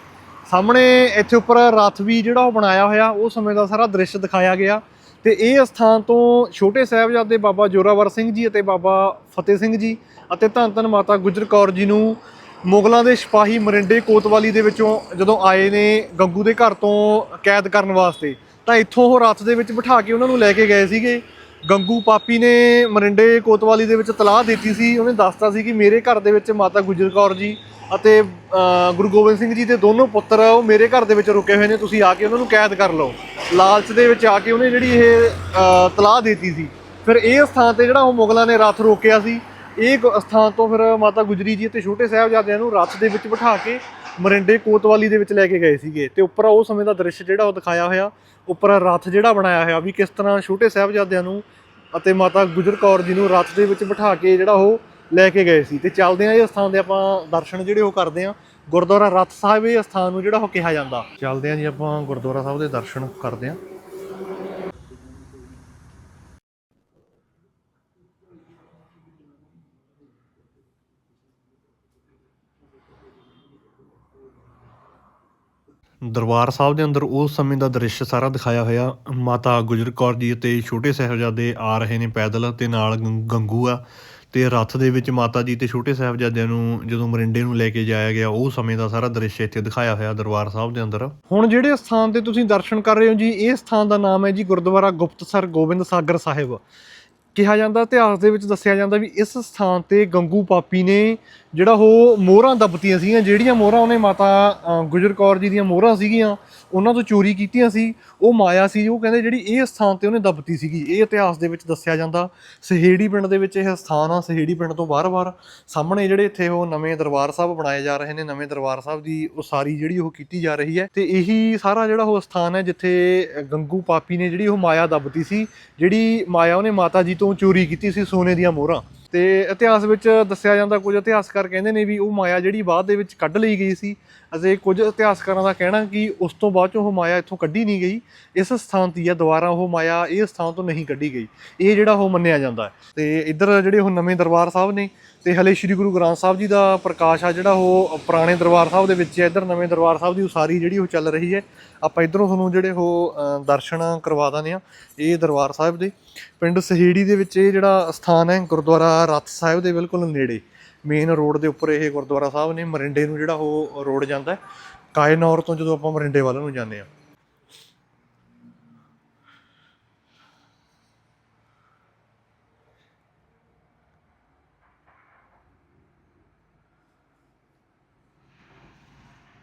A: ਸਾਹਮਣੇ ਇੱਥੇ ਉੱਪਰ ਰਥ ਵੀ ਜਿਹੜਾ ਉਹ ਬਣਾਇਆ ਹੋਇਆ, ਉਹ ਸਮੇਂ ਦਾ ਸਾਰਾ ਦ੍ਰਿਸ਼ ਦਿਖਾਇਆ ਗਿਆ। ਤੇ ਇਹ ਸਥਾਨ ਤੋਂ ਛੋਟੇ ਸਾਹਿਬਜ਼ਾਦੇ ਬਾਬਾ ਜੋਰਾਵਰ ਸਿੰਘ ਜੀ ਅਤੇ ਬਾਬਾ ਫਤਿਹ ਸਿੰਘ ਜੀ ਅਤੇ ਧੰਨ ਧੰਨ ਮਾਤਾ ਗੁਜਰ ਕੌਰ ਜੀ ਨੂੰ ਮੁਗਲਾਂ ਦੇ ਸਿਪਾਹੀ ਮਰਿੰਡੇ ਕੋਤਵਾਲੀ ਦੇ ਵਿੱਚੋਂ ਜਦੋਂ ਆਏ ਨੇ ਗੰਗੂ ਦੇ ਘਰ ਤੋਂ ਕੈਦ ਕਰਨ ਵਾਸਤੇ, ਤਾਂ ਇੱਥੋਂ ਉਹ ਰੱਥ ਦੇ ਵਿੱਚ ਬਿਠਾ ਕੇ ਉਹਨਾਂ ਨੂੰ ਲੈ ਕੇ ਗਏ ਸੀਗੇ। ਗੰਗੂ ਪਾਪੀ ਨੇ ਮਰਿੰਡੇ ਕੋਤਵਾਲੀ ਦੇ ਵਿੱਚ ਤਲਾਹ ਦਿੱਤੀ ਸੀ। ਉਹਨੇ ਦੱਸਤਾ ਸੀ ਕਿ ਮੇਰੇ ਘਰ ਦੇ ਵਿੱਚ ਮਾਤਾ ਗੁਜਰ ਕੌਰ ਜੀ ਅਤੇ ਗੁਰੂ ਗੋਬਿੰਦ ਸਿੰਘ ਜੀ ਦੇ ਦੋਨੋਂ ਪੁੱਤਰ ਉਹ ਮੇਰੇ ਘਰ ਦੇ ਵਿੱਚ ਰੁਕੇ ਹੋਏ ਨੇ, ਤੁਸੀਂ ਆ ਕੇ ਉਹਨਾਂ ਨੂੰ ਕੈਦ ਕਰ ਲਓ। ਲਾਲਚ ਦੇ ਵਿੱਚ ਆ ਕੇ ਉਹਨੇ ਜਿਹੜੀ ਇਹ ਤਲਾਹ ਦਿੱਤੀ ਸੀ। ਫਿਰ ਇਹ ਸਥਾਨ ਤੇ ਜਿਹੜਾ ਉਹ ਮੁਗਲਾਂ ਨੇ ਰੱਥ ਰੋਕਿਆ ਸੀ ਇਹ ਗ- ਸਥਾਨ ਤੋਂ ਫਿਰ ਮਾਤਾ ਗੁਜਰੀ ਜੀ ਅਤੇ ਛੋਟੇ ਸਾਹਿਬਜ਼ਾਦਿਆਂ ਨੂੰ ਰੱਥ ਦੇ ਵਿੱਚ ਬਿਠਾ ਕੇ ਮਰਿੰਡੇ ਕੋਤਵਾਲੀ ਦੇ ਵਿੱਚ ਲੈ ਕੇ ਗਏ ਸੀਗੇ। ਤੇ ਉੱਪਰ ਉਹ ਸਮੇਂ ਦਾ ਦ੍ਰਿਸ਼ ਜਿਹੜਾ ਉਹ ਦਿਖਾਇਆ ਹੋਇਆ, ਉੱਪਰ ਰੱਥ ਜਿਹੜਾ ਬਣਾਇਆ ਹੋਇਆ ਵੀ ਕਿਸ ਤਰ੍ਹਾਂ ਛੋਟੇ ਸਾਹਿਬਜ਼ਾਦਿਆਂ ਨੂੰ ਅਤੇ ਮਾਤਾ ਗੁਜਰ ਕੌਰ ਜੀ ਨੂੰ ਰੱਥ ਦੇ ਵਿੱਚ ਬਿਠਾ ਕੇ ਜਿਹੜਾ ਉਹ ਲੈ ਕੇ ਗਏ ਸੀ। ਤੇ ਚੱਲਦੇ ਆ ਇਹ ਸਥਾਨ ਦੇ ਆਪਾਂ ਦਰਸ਼ਨ ਜਿਹੜੇ ਉਹ ਕਰਦੇ ਆ ਗੁਰਦੁਆਰਾ ਰੱਥ ਸਾਹਿਬ ਇਹ ਸਥਾਨ ਨੂੰ ਜਿਹੜਾ ਉਹ ਕਿਹਾ ਜਾਂਦਾ। ਚੱਲਦੇ ਆ ਜੀ ਆਪਾਂ ਗੁਰਦੁਆਰਾ ਸਾਹਿਬ ਦੇ ਦਰਸ਼ਨ ਕਰਦੇ ਆ ਦਰਬਾਰ ਸਾਹਿਬ ਦੇ ਅੰਦਰ ਉਸ ਸਮੇਂ ਦਾ ਦ੍ਰਿਸ਼ ਸਾਰਾ ਦਿਖਾਇਆ ਹੋਇਆ। ਮਾਤਾ ਗੁਜਰ ਕੌਰ ਜੀ ਅਤੇ ਛੋਟੇ ਸਾਹਿਬਜ਼ਾਦੇ ਆ ਰਹੇ ਨੇ ਪੈਦਲ ਤੇ ਨਾਲ ਗੰ- ਗੰਗੂ ਆ। ਤੇ ਰੱਥ ਦੇ ਵਿੱਚ ਮਾਤਾ ਜੀ ਤੇ ਛੋਟੇ ਸਾਹਿਬਜ਼ਾਦਿਆਂ ਨੂੰ ਜਦੋਂ ਮਰਿੰਡੇ ਨੂੰ ਲੈ ਕੇ ਜਾਇਆ ਗਿਆ, ਉਹ ਸਮੇਂ ਦਾ ਸਾਰਾ ਦ੍ਰਿਸ਼ ਇੱਥੇ ਦਿਖਾਇਆ ਹੋਇਆ ਦਰਬਾਰ ਸਾਹਿਬ ਦੇ ਅੰਦਰ। ਹੁਣ ਜਿਹੜੇ ਸਥਾਨ ਤੇ ਤੁਸੀਂ ਦਰਸ਼ਨ ਕਰ ਰਹੇ ਹੋ ਜੀ, ਇਹ ਸਥਾਨ ਦਾ ਨਾਮ ਹੈ ਜੀ ਗੁਰਦੁਆਰਾ ਗੁਪਤਸਰ ਗੋਬਿੰਦ ਸਾਗਰ ਸਾਹਿਬ। ਕਿਹਾ ਜਾਂਦਾ, ਇਤਿਹਾਸ ਦੇ ਵਿੱਚ ਦੱਸਿਆ ਜਾਂਦਾ ਵੀ ਇਸ ਸਥਾਨ ਤੇ ਗੰਗੂ ਪਾਪੀ ਨੇ ਜਿਹੜਾ ਉਹ ਮੋਹਰਾਂ ਦੱਬਤੀਆਂ ਸੀਗੀਆਂ, ਜਿਹੜੀਆਂ ਮੋਹਰਾਂ ਉਹਨੇ ਮਾਤਾ ਗੁਜਰ ਕੌਰ ਜੀ ਦੀਆਂ ਮੋਹਰਾਂ ਸੀਗੀਆਂ, ਉਹਨਾਂ ਤੋਂ ਚੋਰੀ ਕੀਤੀਆਂ ਸੀ। ਉਹ ਮਾਇਆ ਸੀ, ਉਹ ਕਹਿੰਦੇ ਜਿਹੜੀ ਇਹ ਸਥਾਨ ਤੇ ਉਹਨੇ ਦੱਬਤੀ ਸੀਗੀ। ਇਹ ਇਤਿਹਾਸ ਦੇ ਵਿੱਚ ਦੱਸਿਆ ਜਾਂਦਾ। ਸਹੇੜੀ ਪਿੰਡ ਦੇ ਵਿੱਚ ਇਹ ਸਥਾਨ ਆ, ਸਹੇੜੀ ਪਿੰਡ ਤੋਂ ਬਾਹਰ-ਬਾਹਰ ਸਾਹਮਣੇ ਜਿਹੜੇ ਇੱਥੇ ਉਹ ਨਵੇਂ ਦਰਬਾਰ ਸਾਹਿਬ ਬਣਾਏ ਜਾ ਰਹੇ ਨੇ, ਨਵੇਂ ਦਰਬਾਰ ਸਾਹਿਬ ਦੀ ਉਸਾਰੀ ਜਿਹੜੀ ਉਹ ਕੀਤੀ ਜਾ ਰਹੀ ਹੈ। ਤੇ ਇਹੀ ਸਾਰਾ ਜਿਹੜਾ ਉਹ ਸਥਾਨ ਹੈ, ਜਿੱਥੇ ਗੰਗੂ ਪਾਪੀ ਨੇ ਜਿਹੜੀ ਉਹ ਮਾਇਆ ਦੱਬਤੀ ਸੀ, ਜਿਹੜੀ ਮਾਇਆ ਉਹਨੇ ਮਾਤਾ ਜੀ ਤੋਂ ਚੋਰੀ ਕੀਤੀ ਸੀ ਸੋਨੇ ਦੀਆਂ ਮੋਹਰਾਂ। ਤੇ ਇਤਿਹਾਸ ਵਿੱਚ ਦੱਸਿਆ ਜਾਂਦਾ ਕੁਝ ਇਤਿਹਾਸਕਾਰ ਕਹਿੰਦੇ ਨੇ ਵੀ ਉਹ ਮਾਇਆ ਜਿਹੜੀ ਬਾਅਦ ਦੇ ਵਿੱਚ ਕੱਢ ਲਈ ਗਈ ਸੀ। ਅਤੇ ਕੁਝ ਇਤਿਹਾਸਕਾਰਾਂ ਦਾ ਕਹਿਣਾ ਕਿ ਉਸ ਤੋਂ ਬਾਅਦ ਚੋਂ ਉਹ ਮਾਇਆ ਇੱਥੋਂ ਕੱਢੀ ਨਹੀਂ ਗਈ। ਇਸ ਸਥਾਨ ਤੇ ਹੀ ਆ, ਦੁਬਾਰਾ ਉਹ ਮਾਇਆ ਇਹ ਸਥਾਨ ਤੋਂ ਨਹੀਂ ਕੱਢੀ ਗਈ। ਇਹ ਜਿਹੜਾ ਉਹ ਮੰਨਿਆ ਜਾਂਦਾ ਹੈ। ਤੇ ਇੱਧਰ ਜਿਹੜੇ ਉਹ ਨਵੇਂ ਦਰਬਾਰ ਸਾਹਿਬ ਨੇ ਤੇ ਹਲੇ ਸ੍ਰੀ ਗੁਰੂ ਗ੍ਰੰਥ ਸਾਹਿਬ ਜੀ ਦਾ ਪ੍ਰਕਾਸ਼ ਆ ਜਿਹੜਾ ਉਹ ਪੁਰਾਣੇ ਦਰਬਾਰ ਸਾਹਿਬ ਦੇ ਵਿੱਚ ਹੈ। ਇੱਧਰ ਨਵੇਂ ਦਰਬਾਰ ਸਾਹਿਬ ਦੀ ਉਸਾਰੀ ਜਿਹੜੀ ਉਹ ਚੱਲ ਰਹੀ ਹੈ। ਆਪਾਂ ਇੱਧਰੋਂ ਤੁਹਾਨੂੰ ਜਿਹੜੇ ਉਹ ਦਰਸ਼ਨ ਕਰਵਾ ਦਿੰਦੇ ਆ ਇਹ ਦਰਬਾਰ ਸਾਹਿਬ ਦੇ ਪਿੰਡ ਸਹੇੜੀ ਦੇ ਵਿੱਚ ਇਹ ਜਿਹੜਾ ਸਥਾਨ ਹੈ, ਗੁਰਦੁਆਰਾ ਰਥ ਸਾਹਿਬ ਦੇ ਬਿਲਕੁਲ ਨੇੜੇ। ਮੇਨ ਰੋਡ ਦੇ ਉੱਪਰ ਇਹ ਗੁਰਦੁਆਰਾ ਸਾਹਿਬ ਨੇ ਮਰਿੰਡੇ ਨੂੰ ਜਿਹੜਾ ਉਹ ਰੋਡ ਜਾਂਦਾ ਕਾਇਨੌਰ ਤੋਂ ਜਦੋਂ ਆਪਾਂ ਮਰਿੰਡੇ ਵੱਲ ਨੂੰ ਜਾਂਦੇ ਆ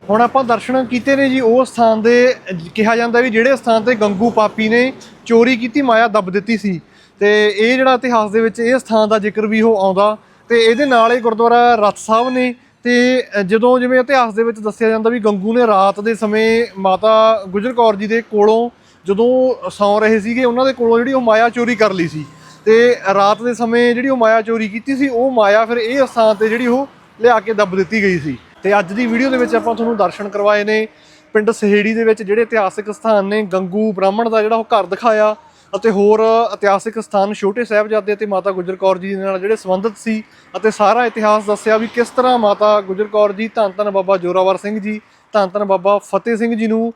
A: ਹੁਣ ਆਪਾਂ ਦਰਸ਼ਨ ਕੀਤੇ ਨੇ ਜੀ, ਉਹ ਸਥਾਨ ਦੇ, ਕਿਹਾ ਜਾਂਦਾ ਵੀ ਜਿਹੜੇ ਸਥਾਨ ਤੇ ਗੰਗੂ ਪਾਪੀ ਨੇ ਚੋਰੀ ਕੀਤੀ, ਮਾਇਆ ਦੱਬ ਦਿੱਤੀ ਸੀ। ਤੇ ਇਹ ਜਿਹੜਾ ਇਤਿਹਾਸ ਦੇ ਵਿੱਚ ਇਹ ਸਥਾਨ ਦਾ ਜ਼ਿਕਰ ਵੀ ਉਹ ਆਉਂਦਾ ਤੇ ਇਹਦੇ ਨਾਲ ਹੀ ਗੁਰਦੁਆਰਾ ਰਤ ਸਾਹਿਬ ਨੇ ਤੇ ਜਦੋਂ ਜਿਵੇਂ ਇਤਿਹਾਸ ਦੇ ਵਿੱਚ ਦੱਸਿਆ ਜਾਂਦਾ ਵੀ ਗੰਗੂ ਨੇ ਰਾਤ ਦੇ ਸਮੇਂ ਮਾਤਾ ਗੁਜਰ ਕੌਰ ਜੀ ਦੇ ਕੋਲੋਂ ਜਦੋਂ ਸੌਂ ਰਹੇ ਸੀਗੇ, ਉਹਨਾਂ ਦੇ ਕੋਲੋਂ ਜਿਹੜੀ ਉਹ ਮਾਇਆ ਚੋਰੀ ਕਰ ਲਈ ਸੀ ਤੇ ਰਾਤ ਦੇ ਸਮੇਂ ਜਿਹੜੀ ਉਹ ਮਾਇਆ ਚੋਰੀ ਕੀਤੀ ਸੀ, ਉਹ ਮਾਇਆ ਫਿਰ ਇਹ ਸਥਾਨ ਤੇ ਜਿਹੜੀ ਉਹ ਲਿਆ ਕੇ ਦੱਬ ਦਿੱਤੀ ਗਈ ਸੀ। ਤੇ ਅੱਜ ਦੀ ਵੀਡੀਓ ਦੇ ਵਿੱਚ ਆਪਾਂ ਤੁਹਾਨੂੰ ਦਰਸ਼ਨ ਕਰਵਾਏ ਨੇ। ਪਿੰਡ ਸਹੇੜੀ ਦੇ ਵਿੱਚ ਜਿਹੜੇ ਇਤਿਹਾਸਿਕ ਸਥਾਨ ਨੇ, ਗੰਗੂ ਬ੍ਰਾਹਮਣ ਦਾ ਜਿਹੜਾ ਉਹ ਘਰ ਦਿਖਾਇਆ ਅਤੇ ਹੋਰ ਇਤਿਹਾਸਿਕ ਸਥਾਨ ਛੋਟੇ ਸਾਹਿਬਜ਼ਾਦੇ ਅਤੇ ਮਾਤਾ ਗੁਜਰ ਕੌਰ ਜੀ ਦੇ ਨਾਲ ਜਿਹੜੇ ਸੰਬੰਧਿਤ ਸੀ ਅਤੇ ਸਾਰਾ ਇਤਿਹਾਸ ਦੱਸਿਆ ਵੀ ਕਿਸ ਤਰ੍ਹਾਂ ਮਾਤਾ ਗੁਜਰ ਕੌਰ ਜੀ, ਧੰਨ ਧੰਨ ਬਾਬਾ ਜੋਰਾਵਰ ਸਿੰਘ ਜੀ, ਧੰਨ ਧੰਨ ਬਾਬਾ ਫਤਿਹ ਸਿੰਘ ਜੀ ਨੂੰ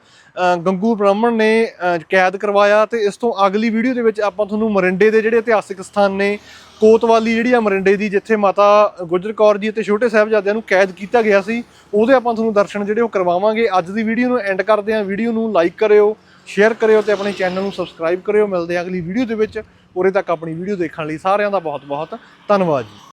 A: ਗੰਗੂ ਬ੍ਰਾਹਮਣ ਨੇ ਕੈਦ ਕਰਵਾਇਆ ਤੇ ਇਸ ਤੋਂ ਅਗਲੀ ਵੀਡੀਓ ਦੇ ਵਿੱਚ ਆਪਾਂ ਤੁਹਾਨੂੰ ਮਰਿੰਡੇ ਦੇ ਜਿਹੜੇ ਇਤਿਹਾਸਿਕ ਸਥਾਨ ਨੇ, ਕੋਤਵਾਲੀ ਜਿਹੜੀ ਆ ਮਰਿੰਡੇ ਦੀ ਜਿੱਥੇ ਮਾਤਾ ਗੁਜਰ ਕੌਰ ਜੀ ਅਤੇ ਛੋਟੇ ਸਾਹਿਬਜ਼ਾਦਿਆਂ ਨੂੰ ਕੈਦ ਕੀਤਾ ਗਿਆ ਸੀ, ਉਹਦੇ ਆਪਾਂ ਤੁਹਾਨੂੰ ਦਰਸ਼ਨ ਜਿਹੜੇ ਉਹ ਕਰਵਾਵਾਂਗੇ। ਅੱਜ ਦੀ ਵੀਡੀਓ ਨੂੰ ਐਂਡ ਕਰਦੇ ਹਾਂ। ਵੀਡੀਓ ਨੂੰ ਲਾਈਕ ਕਰਿਓ ਸ਼ੇਅਰ ਕਰਿਓ ਤੇ ਆਪਣੇ ਚੈਨਲ ਨੂੰ ਸਬਸਕ੍ਰਾਈਬ ਕਰਿਓ। ਮਿਲਦੇ ਹਾਂ ਅਗਲੀ ਵੀਡੀਓ ਦੇ ਵਿੱਚ। ਉਰੇ ਤੱਕ ਆਪਣੀ ਵੀਡੀਓ ਦੇਖਣ ਲਈ ਸਾਰਿਆਂ ਦਾ ਬਹੁਤ ਬਹੁਤ ਧੰਨਵਾਦ ਜੀ।